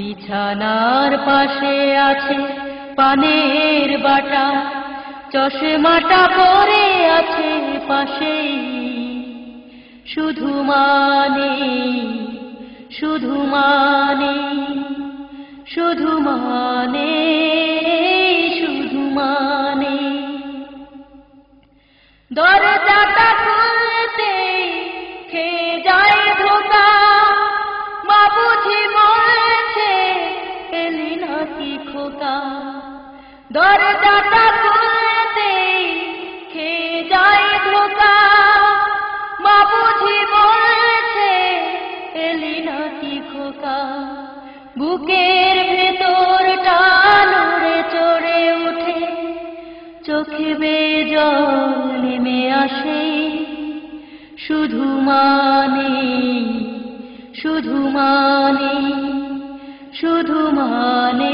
বিছানার পাশে আছে পানের বাটা, চশমাটা পরে আছে পাশেই। শুধু মানে শুধু মানে শুধু মানে শুধু মানে। দরজাটা খুলতে যায় বুকের ভেতরটা নড়ে চড়ে উঠে চোখে বেজল নেমে আসে। শুধু মানে শুধু মানে শুধু মানে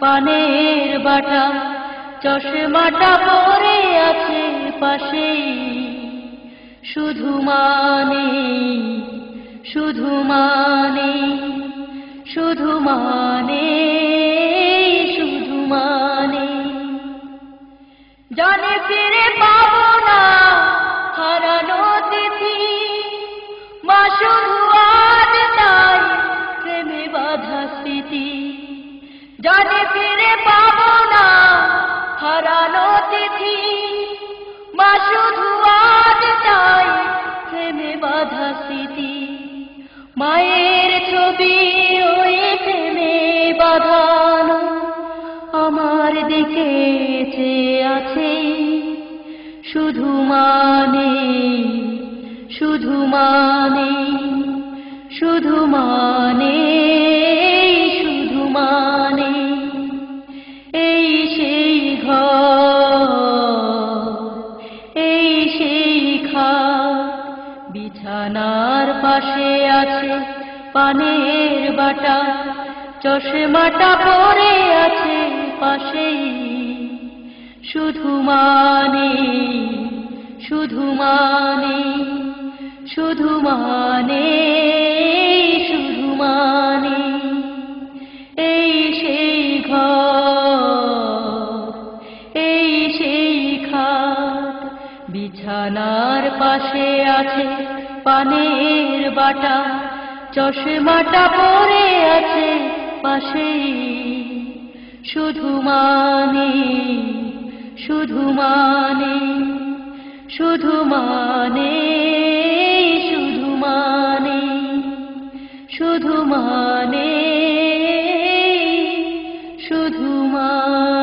পানের বাটা চশমাটা পরে আছে পাশে শুধু মানে শুধু মানে শুধু মানে। ফিরে পাবো না হারানো তিথি মা শুধু আজ তাই প্রেমে বাধা স্মৃতি। মায়ের ছবি ওই প্রেমে বাঁধানো আমার দিকে আছে। শুধু মানে শুধু মানে শুধু মানে। বিছানার পাশে আছে পানের বাটা, চশমাটা পরে আছে পাশেই। শুধু মানে শুধু মানে শুধু মানে শুধু মানে। এই সেই ঘর, এই সেই খাট, বিছানার পাশে আছে পানের বাটা, চশমাটা পরে আছে পাশেই। শুধু মানে শুধু মানে শুধু মানে শুধু মানে শুধু মানে শুধু মানে।